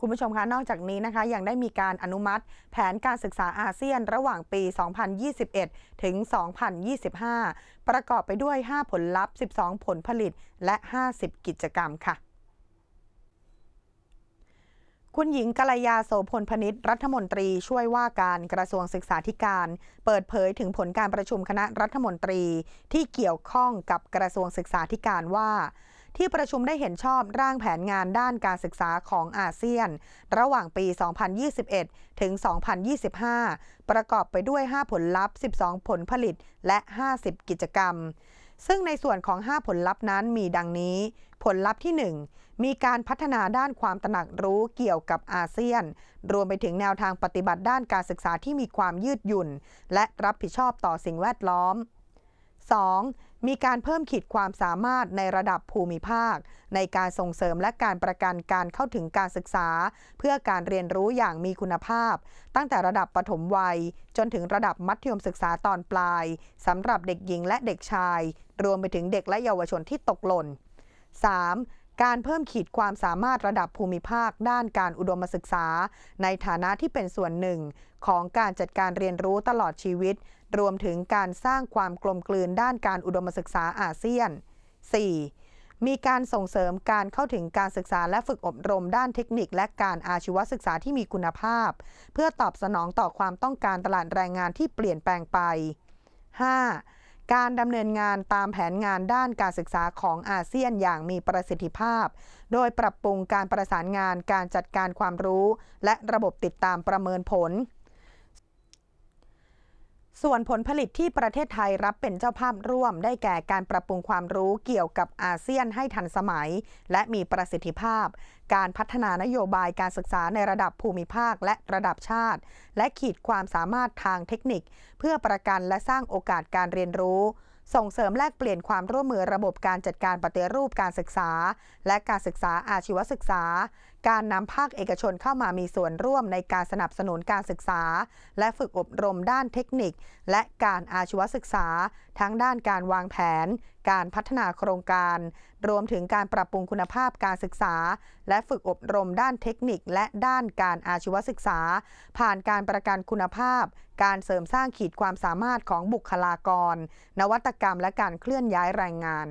คุณผู้ชมคะ นอกจากนี้นะคะ ยังได้มีการอนุมัติ แผนการศึกษาอาเซียนระหว่างปี 2021 ถึง 2025 ประกอบไปด้วย 5 ผลลัพธ์ 12 ผลผลิต และ 50 กิจกรรมค่ะคุณหญิงกัลยาโสพลพนิษฐ์รัฐมนตรีช่วยว่าการกระทรวงศึกษาธิการ เปิดเผยถึงผลการประชุมคณะรัฐมนตรีที่เกี่ยวข้องกับกระทรวงศึกษาธิการว่า ที่ประชุมได้เห็นชอบร่างแผนงานด้านการศึกษาของอาเซียน ระหว่างปี 2021 ถึง 2025 ประกอบไปด้วย 5 ผลลัพธ์ 12 ผลผลิต และ 50 กิจกรรม ซึ่งในส่วนของ 5 ผลลัพธ์นั้นมีดังนี้ ผลลัพธ์ที่ 1 มีการพัฒนาด้านความตระหนักรู้เกี่ยวกับอาเซียน รวมไปถึงแนวทางปฏิบัติด้านการศึกษาที่มีความยืดหยุ่น และรับผิดชอบต่อสิ่งแวดล้อม 2. มีการเพิ่มขีดความสามารถในระดับภูมิภาค ในการส่งเสริมและการประกันการเข้าถึงการศึกษา เพื่อการเรียนรู้อย่างมีคุณภาพ ตั้งแต่ระดับปฐมวัย จนถึงระดับมัธยมศึกษาตอนปลายสำหรับเด็กหญิงและเด็กชาย รวมไปถึงเด็กและเยาวชนที่ตกหล่น 3. การเพิ่มขีดความสามารถระดับภูมิภาค ด้านการอุดมศึกษา ในฐานะที่เป็นส่วนหนึ่ง ของการจัดการเรียนรู้ตลอดชีวิต รวมถึงการสร้างความกลมกลืนด้านการอุดมศึกษาอาเซียน 4. มีการส่งเสริมการเข้าถึงการศึกษาและฝึกอบรมด้านเทคนิค และการอาชีวศึกษาที่มีคุณภาพ เพื่อตอบสนองต่อความต้องการตลาดแรงงานที่เปลี่ยนแปลงไป 5. การดำเนินงานตามแผนงานด้านการศึกษาของอาเซียนอย่างมีประสิทธิภาพ โดยปรับปรุงการประสานงานการจัดการความรู้ และระบบติดตามประเมินผล ส่วนผลผลิตที่ประเทศไทยรับเป็นเจ้าภาพร่วม ได้แก่การปรับปรุงความรู้เกี่ยวกับอาเซียนให้ทันสมัย และมีประสิทธิภาพ การพัฒนานโยบายการศึกษาในระดับภูมิภาคและระดับชาติ และขีดความสามารถทางเทคนิค เพื่อประกันและสร้างโอกาสการเรียนรู้ ส่งเสริมแลกเปลี่ยนความร่วมมือระบบการจัดการปฏิรูปการศึกษา และการศึกษาอาชีวศึกษาการนำภาคเอกชนเข้ามามีส่วนร่วมในการสนับสนุนการศึกษา และฝึกอบรมด้านเทคนิค และการอาชีวศึกษา ทั้งด้านการวางแผน การพัฒนาโครงการ รวมถึงการปรับปรุงคุณภาพการศึกษา และฝึกอบรมด้านเทคนิค และด้านการอาชีวศึกษา ผ่านการประกันคุณภาพ การเสริมสร้างขีดความสามารถของบุคลากร นวัตกรรมและการเคลื่อนย้ายแรงงาน